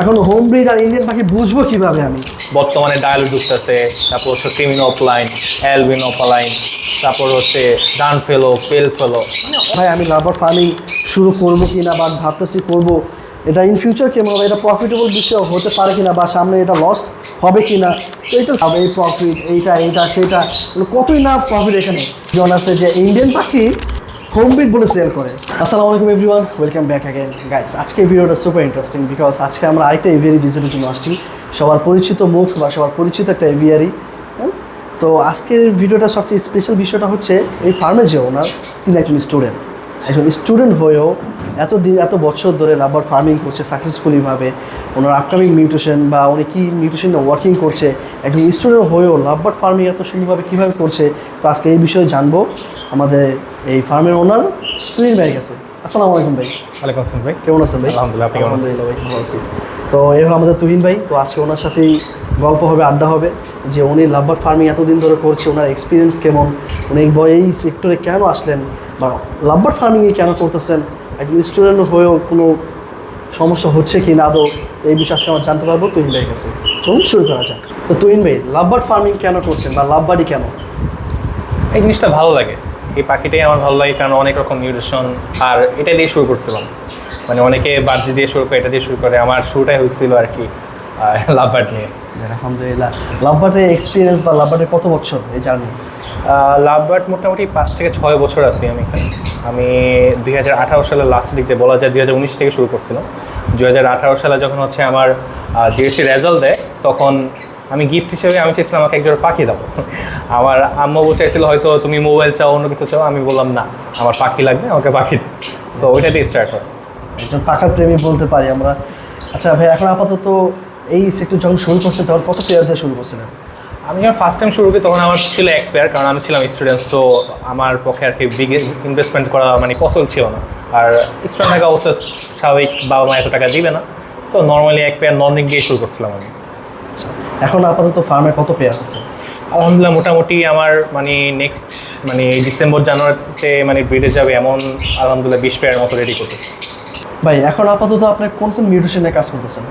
এখন home breed আর Indian পাখি বুঝব কীভাবে আমি। বর্তমানে ডায়ালো ঢুকতেছে তারপর হচ্ছে ক্রিমিনো অফলাইন অ্যালবিন অফলাইন তারপর হচ্ছে ডান ফেলো পেল ফেলো ভাই আমি লাভার ফার্মিং শুরু করব কি না বা ভাবতেছি করব এটা ইন ফিউচার কেমন হবে এটা প্রফিটেবল বিষয় হতে পারে কিনা বা সামনে এটা লস হবে কিনা তো এটা হবে এই প্রফিট এইটা এইটা সেটা মানে কতই না প্রফিট এখানে। জন আছে যে ইন্ডিয়ান পাখি হোম বিট বলে সেল করে। আসসালামু আলাইকুম everyone welcome back again guys আজকে ভিডিওটা সুপার ইন্টারেস্টিং বিকজ আজকে আমরা আরেকটা এভিয়ারি ভিজিটের জন্য আসছি। সবার পরিচিত মুখ বা সবার পরিচিত একটা এভিয়ারি তো আজকের ভিডিওটা সবচেয়ে স্পেশাল বিষয়টা হচ্ছে এই ফার্মে যে ওনার তিনি একজন স্টুডেন্ট একজন স্টুডেন্ট হয়েও এত দিন এত বছর ধরে রাবার ফার্মিং করছে সাকসেসফুলিভাবে ওনার আপকামিং মিউটেশন বা উনি কী মিউটেশন ওয়ার্কিং করছে একজন স্টুডেন্ট হয়েও লাভবার্ড ফার্মিং এত সুন্দরভাবে কীভাবে করছে তো আজকে এই বিষয়ে জানব আমাদের এই ফার্মের ওনার তুহিন ভাই কাছে। আসসালামু আলাইকুম ভাই। ওয়ালাইকুম আসসালাম ভাই। কেমন আছেন ভাই? আলহামদুলিল্লাহ, ভাই ভালো আছি। তো এই হলো আমাদের তুহিন ভাই তো আজকে ওনার সাথেই গল্প হবে আড্ডা হবে যে উনি লাভবার ফার্মিং এতদিন ধরে করছে ওনার এক্সপিরিয়েন্স কেমন উনি এই সেক্টরে কেন আসলেন বা লাভবার ফার্মিংয়ে কেন করতেছেন একজন স্টুডেন্ট হয়েও কোনো সমস্যা হচ্ছে কি না আদৌ এই বিষয়ে আজকে আমরা জানতে পারব, তুহিন ভাইয়ের কাছে। চলুন শুরু করা যাক। তো তুহিন ভাই, লাভবার ফার্মিং কেন করছেন বা লাভবারই কেন? এই জিনিসটা ভালো লাগে। এই পাখিটাই আমার ভালো লাগে, কারণ অনেক রকম মিউটেশন আর এটা দিয়ে শুরু করছিলাম। মানে অনেকে বার্জি দিয়ে শুরু করে, এটা দিয়ে শুরু করে, আমার শুরুটাই হয়েছিল আর কি লাভ বার্ড নিয়ে। আলহামদুলিল্লাহ লাভবার্ডের এক্সপিরিয়েন্স বা লাভবার্ডের কত বছর এই জার্নি লাভ বার্ড মোটামুটি পাঁচ থেকে ছয় বছর আছি আমি আমি দুই হাজার আঠারো সালের লাস্ট দিক দিয়ে বলা যায় দুই হাজার উনিশ থেকে শুরু করছিলাম। দুই হাজার আঠারো সালে যখন হচ্ছে আমার জিএসসি রেজাল্ট দেয় তখন আমি গিফট হিসেবে আমি চাইছিলাম আমাকে একজোড়া পাখি দাও। আমার আম্মু চাইছিল হয়তো তুমি মোবাইল চাও অন্য কিছু চাও আমি বললাম না আমার পাখি লাগবে আমাকে পাখি দাও। সো ওইটা দিয়ে স্টার্ট হয়। একজন পাখার প্রেমী বলতে পারি আমরা। আচ্ছা ভাই এখন আপাতত এই সেক্টর যখন শুরু করছে তখন কত প্লেয়ার দিয়ে শুরু করছিলেন আমি যখন ফার্স্ট টাইম শুরু করি তখন আমার ছিল এক পেয়ার কারণ আমি ছিলাম স্টুডেন্ট তো আমার পক্ষে আর কি বিগ ইনভেস্টমেন্ট করা মানে পসিবল ছিল না। আর স্টুডেন্ট থাকা অবশ্য স্বাভাবিক বাবা মা এত টাকা দিবে না। সো নর্মালি এক পেয়ার নর্নিক দিয়ে শুরু করছিলাম আমি। আচ্ছা এখন আপাতত ফার্মে কত প্লেয়ার আছে? আলহামদুলিল্লাহ মোটামুটি আমার মানে নেক্সট মানে ডিসেম্বর জানুয়ারিতে মানে ব্রিডে যাবে এমন আলহামদুলিল্লাহ বিশ পেয়ার মতো রেডি করতে ভাই এখন আপাতত আপনি কোন কোন মিউটেশনে কাজ করতেছেন?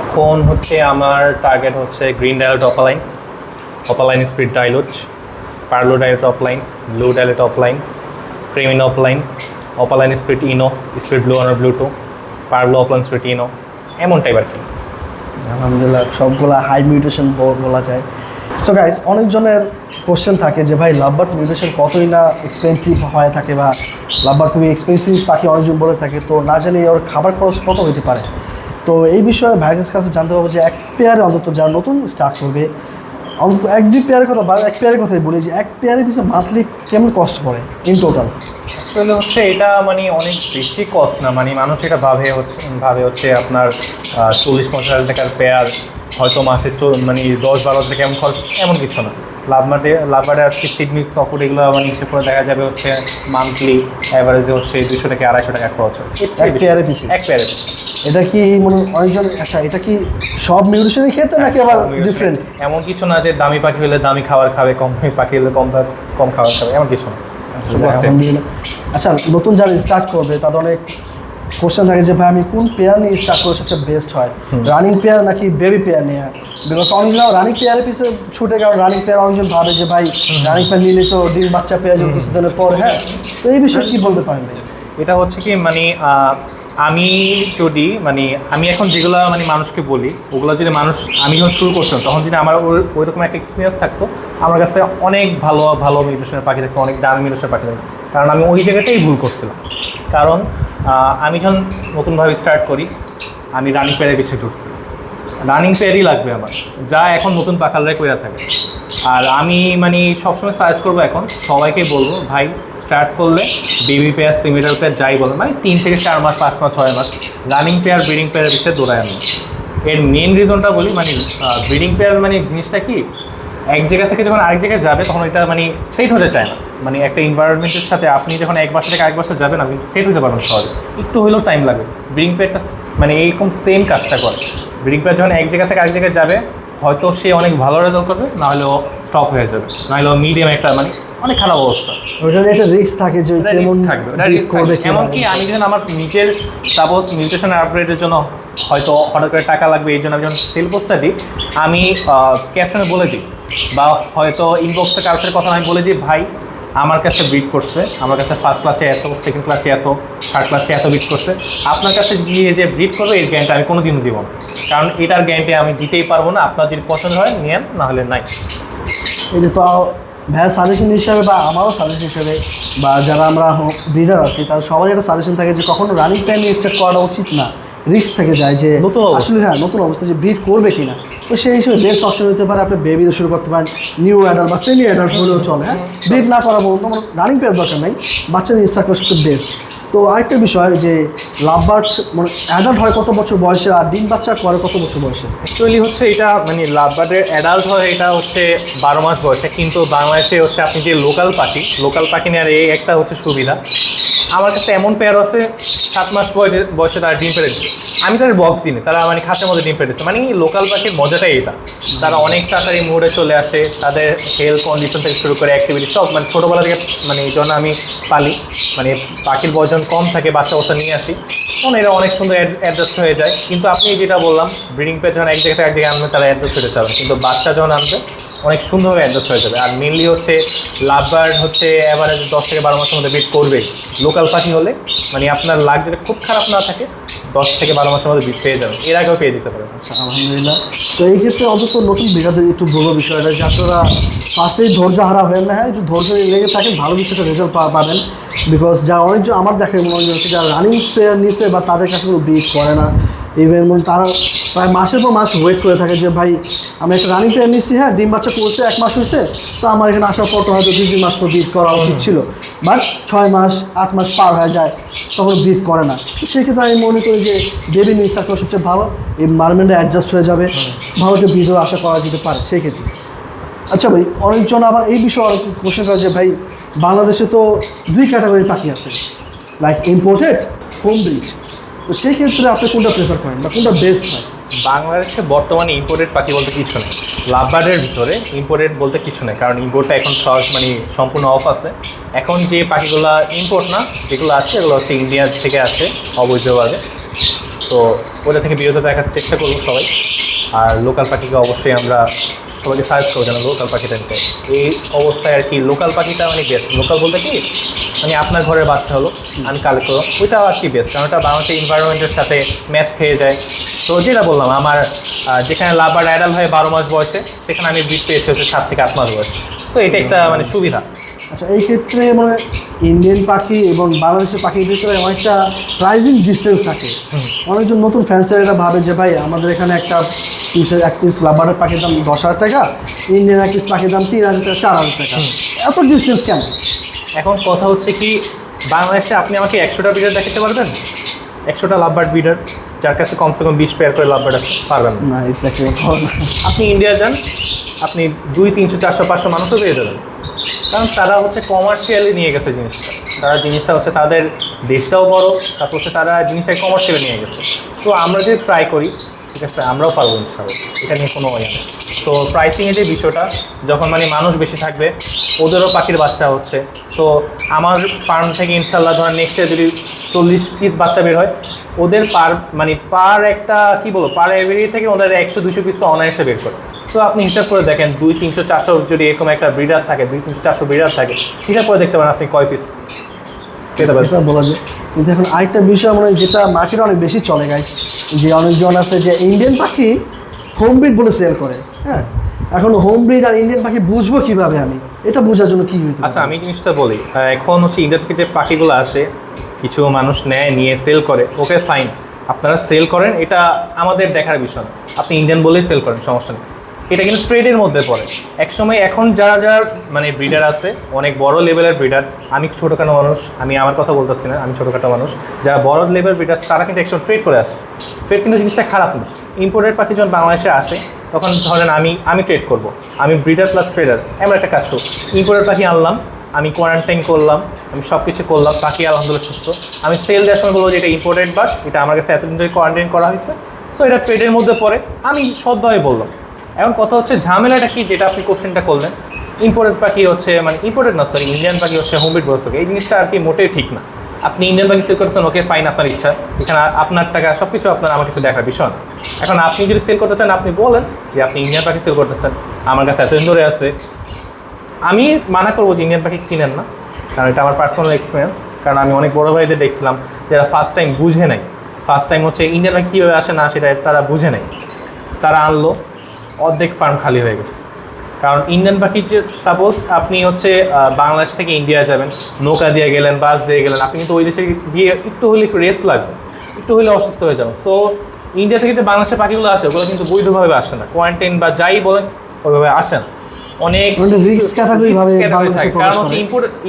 এখন হচ্ছে আমার টার্গেট হচ্ছে green dilute opaline opaline split dilute পার্লো dilute opaline blue dilute opaline creamino opaline opaline split ino split blue honour blue two পার্লো অফলাইন স্পিড ইনো এমন টাইপ আর কি। আলহামদুলিল্লাহ, সবগুলা হাই মিউটেশন বলা যায়। সো গাইজ অনেকজনের কোশ্চেন থাকে যে, ভাই লাভবার্ড মিউটেশন কতই না এক্সপেন্সিভ হয়ে থাকে বা লাভবার্ড খুবই এক্সপেন্সিভ পাখি অনেকজন বলে থাকে, তো না জানি ওর খাবার খরচ কত হতে পারে? তো এই বিষয়ে ভাইয়ের কাছে জানতে পারব যে এক পেয়ারে অন্তত যারা নতুন স্টার্ট করবে, অন্তত এক দুই পেয়ারের কথা বা এক পেয়ারের কথাই বলি যে এক পেয়ারের পিছনে মান্থলি কেমন কষ্ট পড়ে ইন টোটাল আসলে হচ্ছে এটা মানে অনেক বেশি কস্ট না মানে মানুষ এটা ভাবে হচ্ছে ভাবে হচ্ছে আপনার চল্লিশ পঞ্চাশ হাজার টাকার পেয়ার হয়তো মাসে মানে দশ বারো টাকা এমন খরচ, এমন কিছু না। লাভ মার্টে লাভ মার্টে আজকে সিড মিক্স অফুড এগুলো মানে হিসেবে করে দেখা যাবে হচ্ছে মান্থলি অ্যাভারেজে হচ্ছে দুশো থেকে আড়াইশো টাকা খরচ হয়। এক। পেয়ারে পিছিয়ে এক পেয়ারে এটা কি মনে হয় অনেকজন আচ্ছা এটা কি সব মিউটেশনের ক্ষেত্রে নাকি আবার ডিফারেন্ট এমন কিছু না যে দামি পাখি হলে দামি খাবার খাবে কম দামি পাখি হলে কম কম খাবার খাবে এমন কিছু না। সব আচ্ছা নতুন যারা স্টার্ট করবে তাদের অনেক কোশ্চেন থাকে যে ভাই আমি কোন পেয়ার নিয়ে স্টার্ট করে সবচেয়ে বেস্ট হয়? রানিং পেয়ার নাকি বেবি পেয়ার নিয়ে? বিকজ অনেকজন রানিং পেয়ারের পিছনে ছুটে কারণ রানিং পেয়ার অনেকজন ভাবে যে ভাই রানিং পেয়ার নিলে তো ডিম বাচ্চা পেয়ে যাবে কিছুদিনের পর। হ্যাঁ তো এই বিষয়ে কি বলতে পারেন এটা হচ্ছে কি মানে আমি যদি মানে আমি এখন যেগুলো মানে মানুষকে বলি ওগুলো যদি মানুষ আমি যখন শুরু করছিলাম তখন যদি আমার ওই- ওইরকম একটা এক্সপিরিয়েন্স থাকতো আমার কাছে অনেক ভালো ভালো মিউটেশনের পাখি থাকতো অনেক দামি মিউটেশনের পাখি থাকতো। কারণ আমি ওই জায়গাটাই ভুল করছিলাম। কারণ আমি যখন নতুনভাবে স্টার্ট করি, আমি রানিং পেয়ারের পিছিয়ে ঢুকছি। রানিং পেয়ারই লাগবে আমার। যা এখন নতুন পাখালরাই করে থাকে। আর আমি মানে সবসময় সাজেস্ট করব এখন, সবাইকে বলব, ভাই স্টার্ট করলে বেবি পেয়ার সিমিলার পেয়ার যাই বলেন। মানে তিন থেকে চার মাস, পাঁচ মাস, ছয় মাস রানিং পেয়ার ব্রিডিং পেয়ারের পিছিয়ে দৌড়ায় আমি। এর মেন রিজনটা বলি মানে ব্রিডিং পেয়ার মানে জিনিসটা কি? এক জায়গা থেকে যখন আরেক জায়গায় যাবে তখন এটা মানে সেট হতে চায় না। মানে একটা এনভায়রনমেন্টের সাথে আপনি যখন এক বাসা থেকে আরেক বাসা যাবেন আপনি সেট হতে পারবেন সহজে। একটু হলেও টাইম লাগবে ব্রিডিং পেয়ারটা মানে এইরকম সেম কাজটা করে। ব্রিডিং পেয়ার যখন এক জায়গা থেকে আরেক জায়গায় যাবে হয়তো সে অনেক ভালো রেজাল্ট করবে না হলেও স্টপ হয়ে যাবে। নাহলে মিডিয়াম একটা মানে অনেক খারাপ অবস্থা। ওইটা একটা রিস্ক থাকে যে ওটা কেমন থাকবে ওটা রিস্ক থাকবে। এমনকি আমি যখন আমার নিজের সাপোজ মিউটেশন আপগ্রেডের জন্য হয়তো হঠাৎ করে টাকা লাগবে, এই জন্য আমি যখন সেল পোস্টটা দিই, আমি ক্যাপশনে বলে দিই বা হয়তো ইনবক্সে কারোর সাথে কথা আমি বলে দিই, ভাই, আমার কাছে বিট করছে, আমার কাছে ফার্স্ট ক্লাসে এত সেকেন্ড ক্লাসে এত থার্ড ক্লাসে এত বিট করছে, আপনার কাছে গিয়ে যে ব্রিড করবে, এই গ্যারান্টি আমি কোনোদিনও দিব না। কারণ এটার গ্যারান্টি আমি দিতেই পারব না, আপনার যদি পছন্দ হয় নিয়েন না হলে নাই। এটা তো ভ্যাস সাজেশন হিসাবে বা আমারও সাজেশন হিসাবে বা যারা আমরা ব্রিডার আছি, তার সবাই একটা সাজেশন থাকে যে কখনো রানিং টাইম স্টার্ট করাটা উচিত না। রিস্ক থেকে যায় যে নতুন আসলে হ্যাঁ নতুন অবস্থা যে ব্রিড করবে কিনা। তো সেই হিসেবে বেস্ট অপশন হতে পারে আপনি বেবি শুরু করতে পারেন নিউ অ্যাডাল্ট বা সেমি অ্যাডাল্ট হলেও চলে হ্যাঁ। ব্রিড না করা বলুন তোমার রানিং পেয়ার দরকার নেই বাচ্চাদের করা সবচেয়ে বেস্ট তো আরেকটা বিষয় যে লাভ বার্ড মানে অ্যাডাল্ট হয় কত বছর বয়সে আর ডিম বাচ্চা করে কত বছর বয়সে? অ্যাকচুয়ালি হচ্ছে এটা মানে লাভবার্ডের অ্যাডাল্ট হয় এটা হচ্ছে বারো মাস বয়সে কিন্তু বাংলাদেশে হচ্ছে আপনি যে লোকাল পাখি লোকাল পাখি নেওয়ার এই একটা হচ্ছে সুবিধা। আমার কাছে এমন পেয়ার আছে, সাত মাস বয়সে তারা ডিম পেড়ে আমি তাদের বক্স দিই তারা মানে খাঁচার মধ্যে ডিম পেড়েছে মানে লোকাল পাখির মজাটাই এটা। তারা অনেক তাড়াতাড়ি মোড়ে চলে আসে, তাদের হেলথ কন্ডিশন থেকে শুরু করে অ্যাক্টিভিটি সব মানে ছোটোবেলা থেকে মানে এই জন্য আমি পালি মানে পাখির বয়জন কম থাকে, বাচ্চা বাচ্চা নিয়ে আসি। তখন এরা অনেক সুন্দর অ্যাডজাস্ট হয়ে যায়। কিন্তু আপনি যেটা বললাম ব্রিডিং পেয়ে যখন এক জায়গা থেকে, এক জায়গায় আনবেন তারা অ্যাডজাস্ট হতে চাবেন কিন্তু বাচ্চা যখন আনবে অনেক সুন্দরভাবে অ্যাডজাস্ট হয়ে যাবে। আর মেনলি হচ্ছে লাভবার্ড হচ্ছে অ্যাভারেজ দশ থেকে বারো মাসের মধ্যে বিট করবে লোকাল পাখি হলে মানে আপনার লাগ যদি খুব খারাপ না থাকে, দশ থেকে বারো মাসের মধ্যে বিট পেয়ে যাবেন। এর আগেও পেয়ে যেতে পারেন। আচ্ছা আলহামদুলিল্লাহ। তো এই ক্ষেত্রে অন্তত নতুন বিঘাদের একটু বলব বিষয়টা যে আপনারা ফার্স্টেই ধৈর্য হারা হবেন না হ্যাঁ একটু ধৈর্য লেগে থাকেন, ভালো কিছু রেজাল্ট পাবেন। বিকজ যারা অনেকজন আমার দেখে মনে হচ্ছে, যারা রানিং প্লেয়ার নিছে বা তাদের কাছে কোনো বিট করে না ইভেন মানে তারা প্রায় মাসের পর মাস ওয়েট করে থাকে যে ভাই আমি একটা রানিং প্লেয়ার নিচ্ছি হ্যাঁ ডিম বাচ্চা করছে এক মাস হয়েছে তো আমার এখানে আসার পর তো হয়তো দুই তিন মাস পর বিট করা উচিত ছিল। বাট ছয় মাস আট মাস পার হয়ে যায় তখন বিট করে না। তো সেক্ষেত্রে আমি মনে করি যে বেবি নিউজ থাকলে সবচেয়ে ভালো এই মারমেন্টে অ্যাডজাস্ট হয়ে যাবে ভালো একটা ভিডিও আশা করা যেতে পারে সেক্ষেত্রে আচ্ছা ভাই অনেকজন আবার এই বিষয়ে অনেক কোশ্চেন করে যে ভাই বাংলাদেশে তো দুই ক্যাটাগরি পাখি আছে লাইক ইম্পোর্টেড হোম ব্রিড তো সেই ক্ষেত্রে আপনি কোনটা প্রেফার করেন বা কোনটা বেস্ট হয়? বাংলাদেশে বর্তমানে ইম্পোর্টেড পাখি বলতে কিছু নেই। লাভবার্ডের ভিতরে ইম্পোর্টেড বলতে কিছু নেই, কারণ ইম্পোর্টটা এখন সব মানে সম্পূর্ণ অফ আছে। এখন যে পাখিগুলো ইম্পোর্ট না, যেগুলো আছে, এগুলো হচ্ছে ইন্ডিয়া থেকে আসে, অবৈধভাবে। তো ওটা থেকে বিরত রাখার চেষ্টা করব সবাই। আর লোকাল পাখিকে অবশ্যই আমরা সবাইকে সাজেস্ট করব যেন লোকাল পাখিটা এই অবস্থায় আর কি লোকাল পাখিটা মানে বেস্ট লোকাল বলতে কি মানে আপনার ঘরের বাচ্চা হলো আমি কালেক্ট করলাম। ওইটাও আর কি বেস্ট কারণ ওটা বাংলাদেশের এনভায়রনমেন্টের সাথে ম্যাচ খেয়ে যায়। তো যেটা বললাম আমার যেখানে লাভার অ্যাডাল হয় বারো মাস বয়সে সেখানে আমি বিট পেয়েছি হচ্ছে সাত থেকে আট মাস বয়সে। তো এটা একটা মানে সুবিধা। আচ্ছা এই ক্ষেত্রে মানে ইন্ডিয়ান পাখি এবং বাংলাদেশের পাখির ভিতরে অনেকটা প্রাইজিং ডিস্টেন্স থাকে। অনেকজন নতুন ফ্যান্সার এটা ভাবে যে ভাই আমাদের এখানে একটা পিসের এক পিস লাভারের পাখির দাম দশ হাজার টাকা ইন্ডিয়ান এক পিস পাখির দাম তিন হাজার টাকা চার হাজার টাকা। এত ডিস্টেন্স কেন? এখন কথা হচ্ছে কি বাংলাদেশে আপনি আমাকে একশোটা বিডার দেখাতে পারবেন? একশোটা লাভবার্ড বিডার যার কাছে কমসে কম বিশ পেয়ার করে লাভবার্ড আছে পারবেন না। আপনি ইন্ডিয়া যান আপনি দুই তিনশো চারশো পাঁচশো মানুষও পেয়ে যাবেন। কারণ তারা হচ্ছে কমার্শিয়ালি নিয়ে গেছে জিনিসটা। তারা জিনিসটা হচ্ছে তাদের দেশটাও বড় তারপর হচ্ছে তারা জিনিসটা কমার্শিয়ালি নিয়ে গেছে। তো আমরা যদি ট্রাই করি ঠিক আছে আমরাও পারব ইনশাল্লাহ এটা নিয়ে কোনো ইয়ে নেই। তো প্রাইসিংয়ের যে বিষয়টা, যখন মানে মানুষ বেশি থাকবে, ওদেরও পাখির বাচ্চা হচ্ছে। তো আমার ফার্ম থেকে ইনশাল্লাহ ধরেন নেক্সট যদি চল্লিশ পিস বাচ্চা বের হয়, ওদের পার মানে পার একটা, কি বলব পার এভরি থেকে ওদের একশো, দুশো পিস তো অনায়াসে বের করে। তো আপনি হিসাব করে দেখেন, দুই, তিনশো, চারশো যদি এরকম একটা ব্রিডার থাকে, দুই, তিনশো, চারশো ব্রিডার থাকে, হিসাব করে দেখতে পারেন আপনি কয় পিস পেতে পারেন বলা যায়। কিন্তু এখন আরেকটা বিষয় মনে হয় যেটা মার্কেটে অনেক বেশি চলে গাইস যে অনেকজন আছে যে ইন্ডিয়ান পাখি হোম ব্রিড বলে সেল করে হ্যাঁ? এখন হোম ব্রিড আর ইন্ডিয়ান পাখি বুঝব কীভাবে আমি? এটা বোঝার জন্য কি হইতে আচ্ছা আমি জিনিসটা বলি। এখন হচ্ছে ইন্ডিয়া থেকে যে পাখিগুলো আসে, কিছু মানুষ নেয়, নিয়ে সেল করে। ওকে ফাইন আপনারা সেল করেন, এটা আমাদের দেখার বিষয়। আপনি ইন্ডিয়ান বলেই সেল করেন, সমস্যা নেই। এটা কিন্তু ট্রেডের মধ্যে পড়ে। একসময় এখন যারা যারা মানে ব্রিডার আছে, অনেক বড় লেভেলের ব্রিডার আমি ছোটোখাটো মানুষ, আমি আমার কথা বলতেছি না, আমি ছোটোখাটো মানুষ, যারা বড় লেভেলের ব্রিডার তারা কিন্তু একসময় ট্রেড করে আসছে ট্রেড কিন্তু জিনিসটা খারাপ না। ইম্পোর্টেড পাখি যখন বাংলাদেশে আসে, তখন ধরেন আমি আমি ট্রেড করব। আমি ব্রিডার প্লাস ট্রেডার এমন একটা কাজ করব। ইম্পোর্টেড পাখি আনলাম, আমি কোয়ারেন্টাইন করলাম, আমি সব কিছু করলাম, পাখি আলহামদুলিল্লাহ সুস্থ। আমি সেল দেওয়ার সময় বলব যে এটা ইম্পোর্টেড বাট এটা আমার কাছে এতদিন ধরে কোয়ারেন্টাইন করা হয়েছে। সো এটা ট্রেডের মধ্যে পড়ে। আমি সৎভাবে বললাম। এখন কথা হচ্ছে, ঝামেলাটা কি, যেটা আপনি কোশ্চেনটা করলেন? ইম্পোর্টেড পাখি হচ্ছে মানে ইম্পোর্টেড না সরি ইন্ডিয়ান পাখি হচ্ছে হোমমেড বলছে। এই জিনিসটা আর কি মোটেই ঠিক না। আপনি ইন্ডিয়ান পাখি সেল করতেছেন ওকে ফাইন আপনার ইচ্ছা। এখানে আপনার টাকা সব কিছু আপনার আমার কাছে দেখার বিষয় এখন আপনি যদি সেল করতে চান, আপনি বলেন যে আপনি ইন্ডিয়ান পাখি সেল করতেছেন। আমার কাছে এতদিন ধরে আছে। আমি মানা করব যে ইন্ডিয়ান পাখি কিনেন না, কারণ এটা আমার পার্সোনাল এক্সপিরিয়েন্স কারণ আমি অনেক বড় ভাইদের দেখছিলাম, যারা ফার্স্ট টাইম বুঝে নাই। ফার্স্ট টাইম হচ্ছে ইন্ডিয়ান পাখি কীভাবে আসে না, সেটা তারা বুঝে নাই। তারা আনলো, অর্ধেক ফার্ম খালি হয়ে গেছে। কারণ ইন্ডিয়ান পাখি সাপোজ আপনি হচ্ছে বাংলাদেশ থেকে ইন্ডিয়া যাবেন নৌকা দিয়ে গেলেন বাস দিয়ে গেলেন আপনি কিন্তু ওই দেশে গিয়ে একটু হলে একটু রেস্ট লাগবে একটু হলে অসুস্থ হয়ে যাবেন। সো ইন্ডিয়া থেকে যে বাংলাদেশের পাখিগুলো আসে ওগুলো কিন্তু বৈধভাবে আসে না। কোয়ারেন্টাইন বা যাই বলেন ওইভাবে আসে না। অনেক মানে কারণ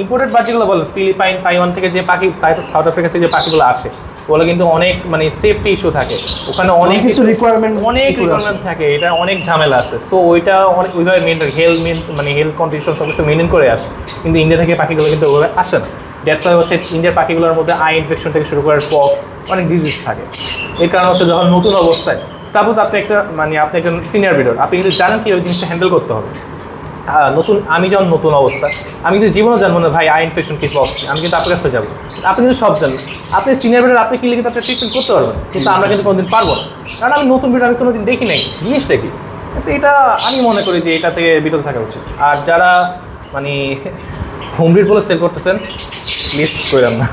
ইম্পোর্টেড পাখিগুলো বলেন ফিলিপাইন তাইওয়ান থেকে যে পাখি সাউথ আফ্রিকা থেকে যে পাখিগুলো আসে ওগুলো কিন্তু অনেক মানে সেফটি ইস্যু থাকে। ওখানে অনেক কিছু requirement অনেক রিকোয়ারমেন্ট থাকে এটা অনেক ঝামেলা আছে। সো ওইটা অনেক ওইভাবে মেন হেলথ মেন মানে হেলথ কন্ডিশন সব কিছু মেনটেন করে আসে। কিন্তু ইন্ডিয়া থেকে পাখিগুলো কিন্তু ওইভাবে আসে না। দ্যাটস ওয়াই হচ্ছে ইন্ডিয়ার পাখিগুলোর মধ্যে আই ইনফেকশন থেকে শুরু করে পক্স অনেক ডিজিজ থাকে। এর কারণ হচ্ছে যখন নতুন অবস্থায় সাপোজ আপনি একটা মানে আপনি একটা সিনিয়র বিডর আপনি কিন্তু জানেন কীভাবে জিনিসটা হ্যান্ডেল করতে হবে। নতুন আমি যেমন নতুন অবস্থা আমি কিন্তু জীবনও জানব না ভাই আই ইনফেকশন কি পক্স আমি কিন্তু আপনার কাছে যাব। আপনি কিন্তু সব জানেন। আপনি সিনিয়র বিডার আপনি কিনলে কিন্তু আপনি ট্রিটমেন্ট করতে পারবেন? কিন্তু আমরা কিন্তু কোনোদিন পারব না। কারণ আমি নতুন বিডার আমি কোনোদিন দেখি নাই। জিনিসটা কি? এটা আমি মনে করি যে এটা থেকে বিরত থাকা উচিত। আর যারা মানে হোম ব্রিড বলে সেল করতেছেন প্লিজ করেন না।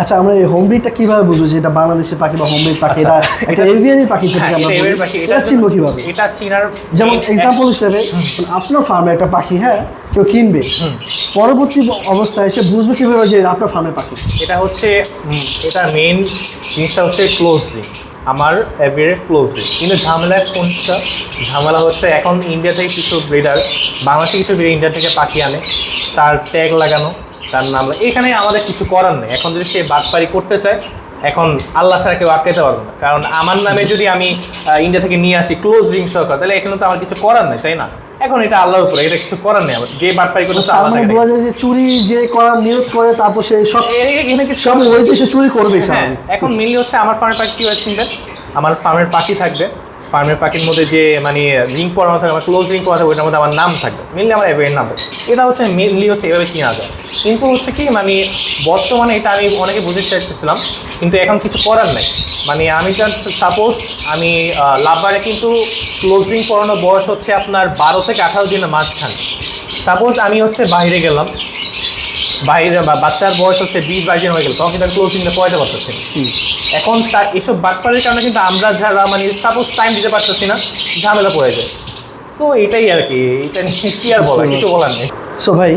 আচ্ছা আমরা এই হোমব্রিডটা কীভাবে বুঝব যে এটা বাংলাদেশের পাখি বা হোমব্রিড পাখি? এটা আচ্ছা, একটা এভিয়ানি পাখি যেটাকে হ্যাঁ, আমরা এটা চিনবো কীভাবে? এটা চিনার যেমন এক্সাম্পল হিসেবে আপনার ফার্মে একটা পাখি হ্যাঁ কেউ কিনবে। পরবর্তী অবস্থায় সে বুঝবে কীভাবে যে আপনার ফার্মে পাখি। এটা হচ্ছে এটা মেন জিনিসটা হচ্ছে ক্লোজলি আমার এভিয়ার ক্লোজে কিন্তু ঝামেলা কোনটা? ঝামেলা হচ্ছে এখন ইন্ডিয়া থেকে কিছু ব্রিডার বাংলাদেশে কিছু ব্রিডার ইন্ডিয়া থেকে পাখি আনে, তার ট্যাগ লাগানো, তার নাম এখানে আমাদের কিছু করার নেই। এখন যদি সে বাটপারি করতে চায়, এখন আল্লাহ ছাড়া কেউ আটকাতে পারব না। কারণ আমার নামে যদি আমি ইন্ডিয়া থেকে নিয়ে আসি ক্লোজ রিং সরকার তাহলে এখানে তো আমার কিছু করার নেই, তাই না? এখন এটা আল্লাহর উপরে এটা কিছু করার নেই আমার। যে বাটপারি করতে চায় তার আল্লাহ তাকে যায় যে চুরি যে করার নিয়োগ করে তারপর সে সব এখানে কি সব ওই দেশে চুরি করবে হ্যাঁ এখন মেনলি হচ্ছে আমার ফার্মের পাখি কি হয় আমার ফার্মের পাখি থাকবে। ফার্মের পাখির মধ্যে যে মানে লিঙ্ক পড়ানো থাকে, আমার ক্লোজ রিং করা থাকে, ওইটার মধ্যে আমার নাম থাকবে। মেনলি আমার এভাবে নাম থাকবে। এটা হচ্ছে মেনলি হচ্ছে এভাবে কিনা যায়। কিন্তু হচ্ছে কি মানে বর্তমানে এটা আমি অনেকে বুঝতে চাইতেছিলাম, কিন্তু এখন কিছু করার নাই। মানে আমি সাপোজ আমি লাভবারে কিন্তু ক্লোজ রিং পরানো বয়স হচ্ছে আপনার বারো থেকে আঠারো দিনের মাঝখানে। সাপোজ আমি হচ্ছে বাইরে গেলাম, বাইরে বাচ্চার বয়স হচ্ছে বিশ বাইশ দিন হয়ে গেল, তখন কিন্তু আমি ক্লোজিংটা পারতেছি না। এখন এসব বাটপারের কারণে কিন্তু আমরা যারা মানে সাপোজ টাইম দিতে পারতেছি না, ঝামেলা পড়ে যায়। সো এটাই আর কি, এটা কি আর বলা কিছু বলার নেই। সো ভাই,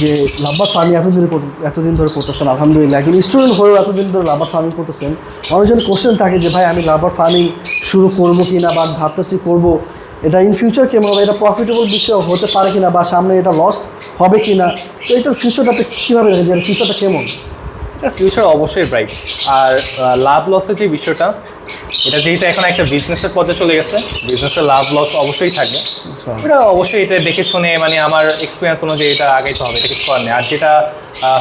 যে লাভবার ফার্মিং এতদিন এতদিন ধরে করতেছেন, আলহামদুলিল্লাহ। একজন স্টুডেন্ট হয়েও এতদিন ধরে লাভবার ফার্মিং করতেছেন। অনেকজন কোশ্চেন থাকে যে, ভাই, আমি লাভবার ফার্মিং শুরু করব কি না বা ভাবতেছি করব। এটা ইন ফিউচার কেমন হবে? এটা প্রফিটেবল বিষয় হতে পারে কিনা বা সামনে এটা লস হবে কি না তো এটার ফিউচারটা কীভাবে ফিউচারটা কেমন? এটার ফিউচার অবশ্যই ব্রাইট আর লাভ লসের যে বিষয়টা এটা যেহেতু এখন একটা বিজনেসের পথে চলে গেছে বিজনেসের লাভ লস অবশ্যই থাকবে। এটা অবশ্যই এটা দেখে শুনে মানে আমার এক্সপিরিয়েন্স অনুযায়ী এটা আগাইতে হবে এটা কিছু করার নেই। আর যেটা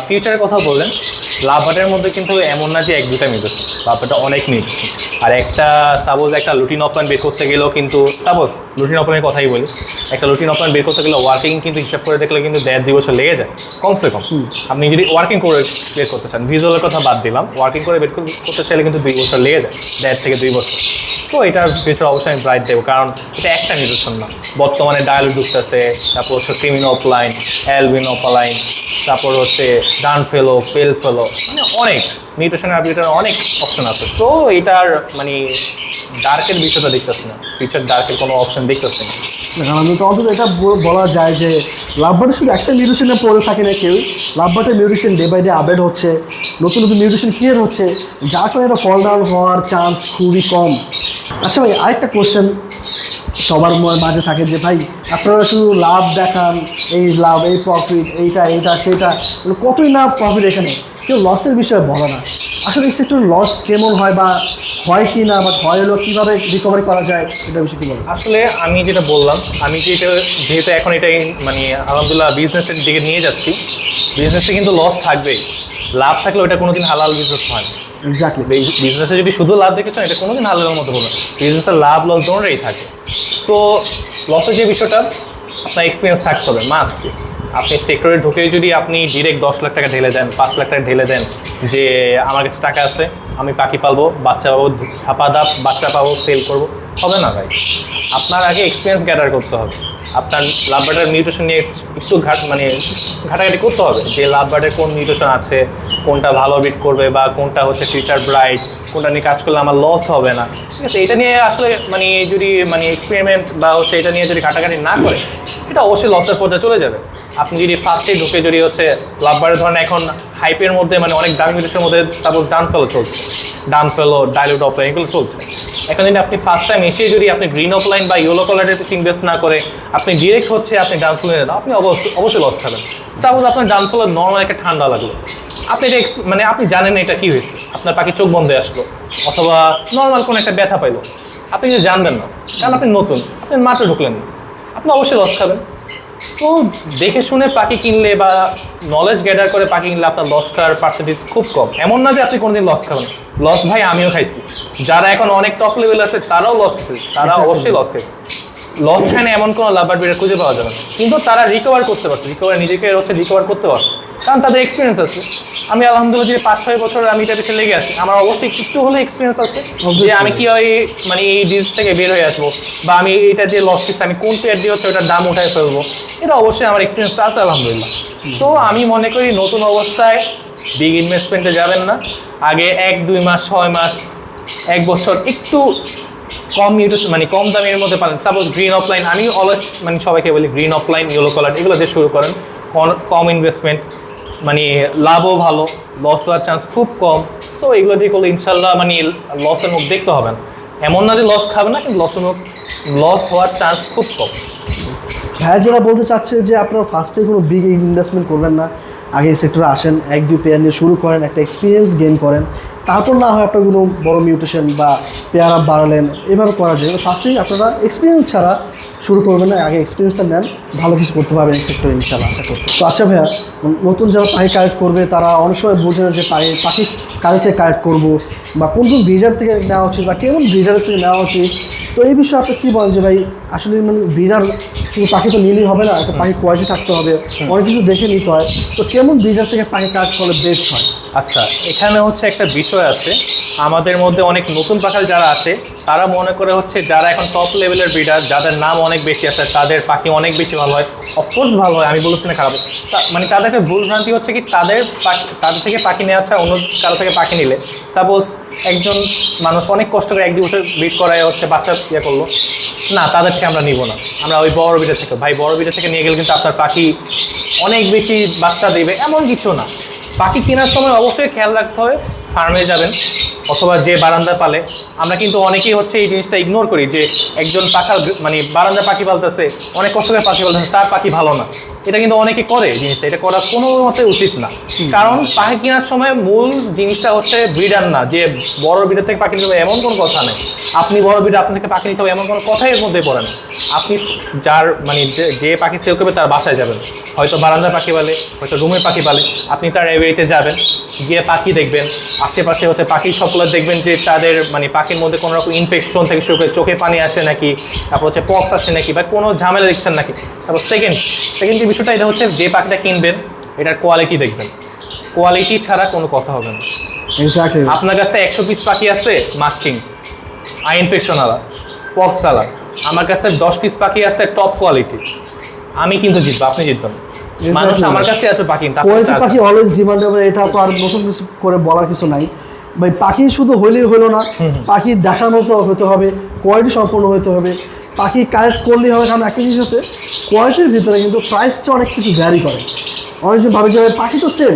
ফিউচারের কথা বললেন লাভ লাভবাটের মধ্যে কিন্তু এমন না যে এক দুটা মিউটেশন লাভবাটটা অনেক মিউটেশন আর একটা সাপোজ একটা লুটিন অপলাইন বের করতে গেলেও কিন্তু সাপোজ লুটিন অপলাইনের কথাই বলি একটা লুটিন অপলাইন বের করতে গেলে ওয়ার্কিং কিন্তু হিসাব করে দেখলে কিন্তু দেড় দুই বছর লেগে যায় কমসে কম। আপনি যদি ওয়ার্কিং করে বের করতে চান ভিজুয়ালের কথা বাদ দিলাম ওয়ার্কিং করে বের কর- করতে চাইলে কিন্তু দুই বছর লেগে যায় দেড় থেকে দুই বছর। তো এটার ফিউচার অবশ্যই আমি ব্রাইট দেবো কারণ এটা একটা নিউট্রিশন না। বর্তমানে ডায়ালু ঢুকতেছে তারপর হচ্ছে ক্রিমিন অপলাইন অ্যালবিন অপলাইন তারপর হচ্ছে ডান ফেলো পেল ফেলো মানে অনেক নিউট্রিশনের আপডেটের অনেক অপশন আছে। তো এটার মানে ডার্কের বিষয়টা দেখতেছি না। ফিউচার ডার্কের কোনো অপশন দেখতেছি না। অন্তত এটা বলা যায় যে লাভবার্ডে শুধু একটা মিউটেশনে পড়ে থাকে না কেউ। লাভবার্ডের mutation day by day update হচ্ছে, নতুন নতুন মিউটেশন ক্লিয়ার হচ্ছে। যার কারণে এটা ফল ডাউন হওয়ার চান্স খুবই কম। আচ্ছা ভাই, আরেকটা কোশ্চেন সবার মাঝে থাকে যে, ভাই, আপনারা শুধু লাভ দেখান, এই লাভ, এই প্রফিট এইটা এইটা, সেটা। কতই না প্রফিট এখানে? কেউ লসের বিষয়ে বলে না। আসলে এই সেক্টর লস কেমন হয় বা হয় কি না, বা হয় হলো কীভাবে রিকভারি করা যায়, এটা বিষয়ে কী আসলে আমি যেটা বললাম, আমি যে এটা, যেহেতু এখন এটা মানে আলহামদুলিল্লাহ বিজনেসের দিকে নিয়ে যাচ্ছি বিজনেসে কিন্তু লস থাকবেই। লাভ থাকলে ওটা কোনোদিন হালাল বিজনেস হয় না এক্স্যাক্টলি বিজনেসে যদি শুধু লাভ দেখেছেন এটা কোনোদিন হালালের মতো বলবেন বিজনেসের লাভ লস দোনোটাই থাকে। তো লসের যে বিষয়টা, আপনার এক্সপিরিয়েন্স থাকতে হবে মাস্ট আপনি সেক্টরে ঢুকে যদি আপনি ডিরেক্ট দশ লাখ টাকা ঢেলে দেন, পাঁচ লাখ টাকা ঢেলে দেন যে, আমার কাছে টাকা আছে, আমি পাখি পালবো, বাচ্চা পাবো, ধাপা দাপ, বাচ্চা পাবো সেল করব। হবে না ভাই। আপনার আগে এক্সপিরিয়েন্স গ্যাদার করতে হবে। আপনার লাভ বার্ডের নিউট্রিশন নিয়ে একটু ঘাট মানে ঘাটাঘাটি করতে হবে যে লাভ বার্ডের কোন নিউট্রিশন আছে, কোনটা ভালো বিট করবে বা কোনটা হচ্ছে ফিউচার ব্রাইট কোনটা নিয়ে কাজ করলে আমার লস হবে না। ঠিক আছে, এটা নিয়ে আসলে মানে যদি মানে এক্সপেরিমেন্ট বা হচ্ছে এটা নিয়ে যদি ঘাটাঘাটি না করে, এটা অবশ্যই লসের পর্যায়ে চলে যাবে। আপনি যদি ফার্স্টে ঢুকে যদি হচ্ছে লাভ বার্ডের ধরেন এখন হাইপের মধ্যে মানে অনেক দামি মিউটেশনের মধ্যে সাপোজ ডান ফেলো চলছে, ডান ফেলো ডাইলুট অফলাইন এগুলো চলছে। এখন যদি আপনি ফার্স্ট টাইম এসে যদি আপনি গ্রিন অফলাইন বা ইয়েলো কালারের পিস ইনভেস্ট না করে, আপনি ডিরেক্ট হচ্ছে আপনি ডান ফ্লো নেন আপনি অবশ্যই অবশ্যই লস খাবেন। সাপোজ আপনার ডান ফ্লো নর্মাল একটা ঠান্ডা লাগল। আপনি এটা মানে আপনি জানেন এটা কী হয়েছে। আপনার পাখি চোখ বন্ধে আসলো, অথবা নর্মাল কোনো একটা ব্যথা পাইলো। আপনি যে জানবেন না, কারণ আপনি নতুন, আপনি মাত্র ঢুকলেন না। আপনি অবশ্যই লস খাবেন। তো দেখে শুনে পাখি কিনলে বা নলেজ গ্যাদার করে পাখি কিনলে আপনার লস খাওয়ার পার্সেন্টেজ খুব কম। এমন না যে আপনি কোনোদিন লস খাবেন। লস ভাই আমিও খাইছি। যারা এখন অনেক টপ লেভেল আছে তারাও লস খেয়েছে। তারা. অবশ্যই লস খেয়েছে। লস খানে এমন কোনো লাভার বিড়ে খুঁজে পাওয়া যাবে না। কিন্তু তারা রিকভার করতে পারছে। রিকভার নিজেকে হচ্ছে রিকভার করতে পারছে। কারণ তাদের এক্সপিরিয়েন্স আছে। আমি আলহামদুলিল্লাহ যে পাঁচ ছয় বছর আমি এটা পিছিয়ে লেগে আছি আমার অবশ্যই একটু হলে এক্সপিরিয়েন্স আছে যে. আমি কীভাবে মানে এই ডিজ থেকে বের হয়ে আসব বা আমি এটা যে লস কিস আমি কোন পেয়ার দিয়ে হচ্ছে ওটার দাম উঠায় ফেলব এটা অবশ্যই আমার এক্সপিরিয়েন্সটা আছে আলহামদুলিল্লাহ। তো আমি মনে করি নতুন অবস্থায় বিগ ইনভেস্টমেন্টে যাবেন না। আগে এক দুই মাস ছয় মাস এক বছর একটু কম নিউট্রিশন মানে কম দামের মধ্যে পারেন সাপোজ গ্রিন অফলাইন আমি অলওয়েজ মানে সবাইকে বলি গ্রিন অফলাইন ইয়েলো কালার এগুলো দিয়ে শুরু করেন। কম ইনভেস্টমেন্ট মানে লাভও ভালো লস হওয়ার চান্স খুব কম। সো এগুলো দিয়ে করলে ইনশাল্লাহ মানে লসের মুখ দেখতে হবে না। এমন না যে লস খাবে না, কিন্তু লসের মুখ লস হওয়ার চান্স খুব কম। ভাইয়া যেটা বলতে চাচ্ছে যে আপনারা ফার্স্টে কোনো বিগ ইনভেস্টমেন্ট করবেন না, আগে এই সেক্টরে আসেন, এক, দুই পেয়ার নিয়ে শুরু করেন, একটা এক্সপিরিয়েন্স গেইন করেন। তারপর না হয় আপনার কোনো বড় মিউটেশন বা পেয়ার আপ বাড়ালেন, এভাবে করা যায়। ফার্স্টেই আপনারা এক্সপিরিয়েন্স ছাড়া শুরু করবেন না, আগে এক্সপিরিয়েন্সটা নেন, ভালো কিছু করতে পারবেন এই সেক্টরে ইনশাল্লাহ আশা করছি। তো আচ্ছা ভাইয়া নতুন যারা পাখি কালেক্ট করবে, তারা অনেক সময় বোঝে না যে পাখি পাখি কাল থেকে কালেক্ট করব, বা কোন কোন ব্রিজার থেকে নেওয়া উচিত, বা কেমন ব্রিজারের থেকে নেওয়া উচিত। তো এই বিষয়ে আপনি কী বলেন যে ভাই, আসলে মানে ব্রিজার শুধু পাখি তো নিলেই হবে না, একটা পাখি কোয়ালিটি থাকতে হবে, অনেক কিছু দেখে নিতে হয়। তো কেমন ব্রিজার থেকে পাখি কালেক্ট করলে বেস্ট হয়? আচ্ছা এখানে হচ্ছে একটা বিষয় আছে আমাদের মধ্যে অনেক নতুন পাখাল যারা আছে, তারা মনে করে হচ্ছে যারা এখন টপ লেভেলের ব্রিডার যাদের নাম অনেক বেশি আছে, তাদের পাখি অনেক বেশি ভালো হয়। অফকোর্স ভালো হয়, আমি বলছি না খারাপ মানে তাদের একটা ভুল ভ্রান্তি হচ্ছে কি, তাদের পাখি, তাদের থেকে পাখি নেওয়া ছাড়া অন্য কারও থেকে পাখি নিলে সাপোজ একজন মানুষ অনেক কষ্ট করে এক বছর ব্রিড করায়, হচ্ছে বাচ্চা ইয়ে করল, না, তাদের থেকে আমরা নিব না। আমরা ওই বড় বিটা থেকে, ভাই, বড় বিটা থেকে নিয়ে গেলে কিন্তু আপনার পাখি অনেক বেশি বাচ্চা দেবে, এমন কিছু না। পাখি কেনার সময় অবশ্যই খেয়াল রাখতে হবে ফার্মে যাবেন অথবা যে বারান্দা পালে আমরা কিন্তু অনেকেই হচ্ছে এই জিনিসটা ইগনোর করি যে একজন পাখাল মানে বারান্দা পাখি পালতেছে অনেক কষ্ট করে পাখি পালতেছে তার পাখি ভালো না। এটা কিন্তু অনেকে করে জিনিসটা এটা করা কোনো মতে উচিত না। কারণ পাখি কেনার সময় মূল জিনিসটা হচ্ছে ব্রিডার না যে বড় ব্রিডার থেকে পাখি নিতে হবে এমন কোনো কথা নেই। আপনি বড় ব্রিডার আপনার থেকে পাখি নিতে হবে এমন কোনো কথাই এর মধ্যে পড়ে না। আপনি যার মানে যে- যে পাখি সেল করবে তার বাসায় যাবেন। হয়তো বারান্দার পাখি পালে হয়তো রুমের পাখি পালে আপনি তার এরিয়াতে যাবেন। গিয়ে পাখি দেখবেন। আশেপাশে হচ্ছে পাখির সকলে দেখবেন যে তাদের মানে পাখির মধ্যে কোনো রকম ইনফেকশন থেকে শুরু করে চোখে পানি আসে নাকি তারপর হচ্ছে পক্স আসে নাকি বা কোনো ঝামেলা দেখছেন নাকি। তারপর সেকেন্ড সেকেন্ড যে বিষয়টা এটা হচ্ছে যে পাখিটা কিনবেন এটার কোয়ালিটি দেখবেন। কোয়ালিটি ছাড়া কোনো কথা হবে না। আপনার কাছে একশো পিস পাখি আছে মাস্কিং আই ইনফেকশন আলা পক্স আলা। আমার কাছে দশ পিস পাখি আছে টপ কোয়ালিটি আমি কিন্তু জিতবো আপনি জিতবেন। মানুষ আমার কাছে আছে পাখি অলওয়েজ ডিমান্ডেবল এটা তো আর নতুন কিছু করে বলার কিছু নাই। ভাই পাখি শুধু হইলেই হলো না পাখি দেখার মতো হতে হবে কোয়ালিটি সম্পূর্ণ হতে হবে। পাখি কালেক্ট করলেই হবে কারণ একটা জিনিস আছে কোয়ালিটির ভিতরে কিন্তু প্রাইসটা অনেক কিছু ভ্যারি করে। অনেকজন ভাবে যে পাখি তো সেম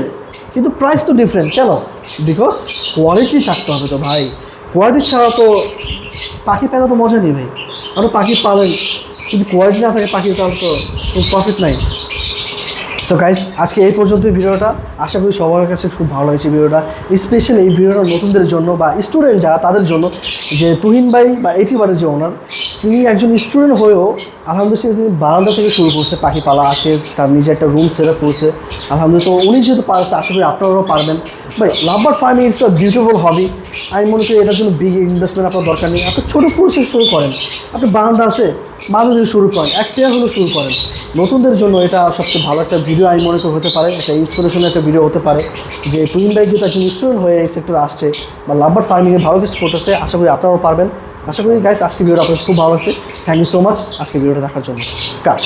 কিন্তু প্রাইস তো ডিফারেন্ট কেন? বিকজ কোয়ালিটি থাকতে হবে তো ভাই। কোয়ালিটি ছাড়া তো পাখি পালা তো মজা নেই ভাই। আপনি পাখি পালেন যদি কোয়ালিটি না থাকে পাখি তাহলে তো প্রফিট নাই। সো গাইজ আজকে এই পর্যন্তই ভিডিওটা। আশা করি সবার কাছে খুব ভালো হয়েছে ভিডিওটা। স্পেশালি এই ভিডিওটা নতুনদের জন্য বা স্টুডেন্ট যারা, তাদের জন্য যে তুহিন ভাই বা এটি বারের যে ওনার তিনি একজন স্টুডেন্ট হয়েও আলহামদুলিল্লাহ তিনি বারান্দা থেকে শুরু করছে পাখি পালা আজকে তার নিজে একটা রুম সেট আপ করছে। আলহামদুলিল্লাহ তো উনি যেহেতু পারছে, আশা করি আপনারাও পারবেন। ভাই lovebird farming it's a beautiful hobby আমি মনে করি এটার জন্য বিগ ইনভেস্টমেন্ট আপনার দরকার নেই। আপনি ছোটো পরিসরে শুরু করেন। আপনি বারান্দা আছে দিয়ে শুরু করেন। এক হলেও শুরু করেন। নতুনদের জন্য এটা সবচেয়ে ভালো একটা ভিডিও আমি মনে করি হতে পারে একটা ইন্সপিরেশনের একটা ভিডিও হতে পারে, যে টুইন বাইক যেটা স্টুডেন্ট হয়ে এই সেক্টরে আসছে, বা লাভবার ফার্মিংয়ে ভালো কিছু করতেছে, আশা করি আপনারাও পারবেন। আশা করি গাইস আজকে ভিডিওটা আপনার খুব ভালো লাগছে। থ্যাংক ইউ সো মাচ আজকে ভিডিওটা দেখার জন্য। কাজ